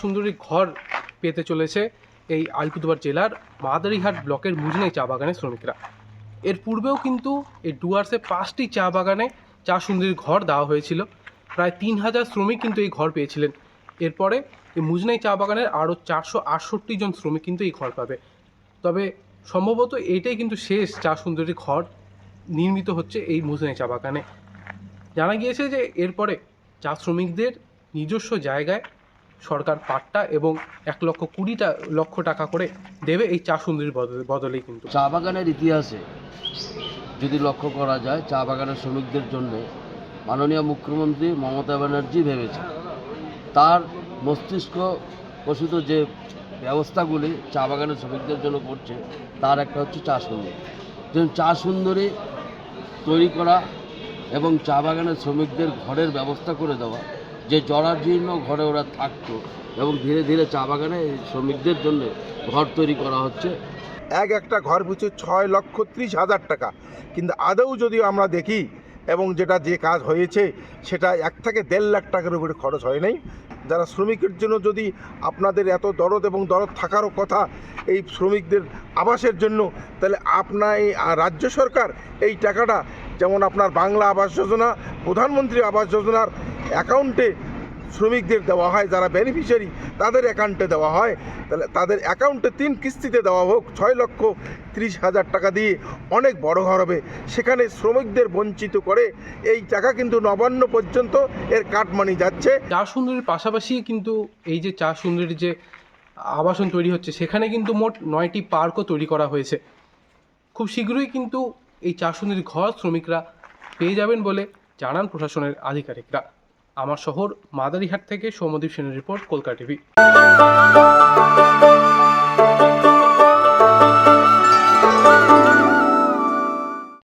সুন্দরী ঘর পেতে চলেছে এই আলিপুরদুয়ার জেলার মাদারিহাট ব্লকের মুজনাই চা বাগানের শ্রমিকরা। এর পূর্বেও কিন্তু এই ডুয়ার্সে পাঁচটি চা বাগানে চা সুন্দরীর ঘর দেওয়া হয়েছিল। প্রায় তিন হাজার শ্রমিক কিন্তু এই ঘর পেয়েছিলেন। এরপরে এই মুজনাই চা বাগানের আরও চারশো আটষট্টি জন শ্রমিক কিন্তু এই ঘর পাবে। তবে সম্ভবত এটাই কিন্তু শেষ চা সুন্দরী ঘর নির্মিত হচ্ছে এই মুজনাই চা বাগানে। জানা গিয়েছে যে এরপরে চা শ্রমিকদের নিজস্ব জায়গায় সরকার পাট্টা এবং এক লক্ষ কুড়িটা লক্ষ টাকা করে দেবে এই চা সুন্দরীর বদলে বদলেই কিন্তু। চা বাগানের ইতিহাসে যদি লক্ষ্য করা যায়, চা বাগানের শ্রমিকদের জন্য মাননীয় মুখ্যমন্ত্রী মমতা ব্যানার্জি ভেবেছে তার মস্তিষ্ক প্রসূত যে ব্যবস্থাগুলি চা বাগানের শ্রমিকদের জন্য করছে, তার একটা হচ্ছে চা সুন্দরী। যেমন চা সুন্দরী তৈরি করা এবং চা বাগানের শ্রমিকদের ঘরের ব্যবস্থা করে দেওয়া যে জরাজীর্ণ ঘরে ওরা থাকতো এবং ধীরে ধীরে চা বাগানে শ্রমিকদের জন্য ঘর তৈরি করা হচ্ছে। এক একটা ঘর পিছু ছয় লক্ষ ত্রিশ হাজার টাকা। কিন্তু আদৌ যদি আমরা দেখি এবং যেটা যে কাজ হয়েছে, সেটা এক থেকে দেড় লাখ টাকার উপরে খরচ হয় নাই। যারা শ্রমিকের জন্য যদি আপনাদের এত দরদ এবং দরদ থাকারও কথা এই শ্রমিকদের আবাসের জন্য, তাহলে আপনার এই রাজ্য সরকার এই টাকাটা, যেমন আপনার বাংলা আবাস যোজনা, প্রধানমন্ত্রী আবাস যোজনার অ্যাকাউন্টে শ্রমিকদের দেওয়া হয়, যারা বেনিফিশিয়ারি তাদের অ্যাকাউন্টে দেওয়া হয়। তাহলে তাদের অ্যাকাউন্টে তিন কিস্তিতে দেওয়া হোক, ছয় লক্ষ ত্রিশ হাজার টাকা দিয়ে অনেক বড় ঘর হবে। সেখানে শ্রমিকদের বঞ্চিত করে এই টাকা কিন্তু নবান্ন পর্যন্ত এর কাটমানি যাচ্ছে। চা সুন্দরীর পাশাপাশি কিন্তু এই যে চা সুন্দরীর যে আবাসন তৈরি হচ্ছে, সেখানে কিন্তু মোট নয়টি পার্কও তৈরি করা হয়েছে। খুব শীঘ্রই কিন্তু এই চা সুন্দরীর ঘর শ্রমিকরা পেয়ে যাবেন বলে জানান প্রশাসনের আধিকারিকরা। আমার শহর মাদারিহাট থেকে সৌমদীপ সেনের রিপোর্ট কলকাতা টিভি।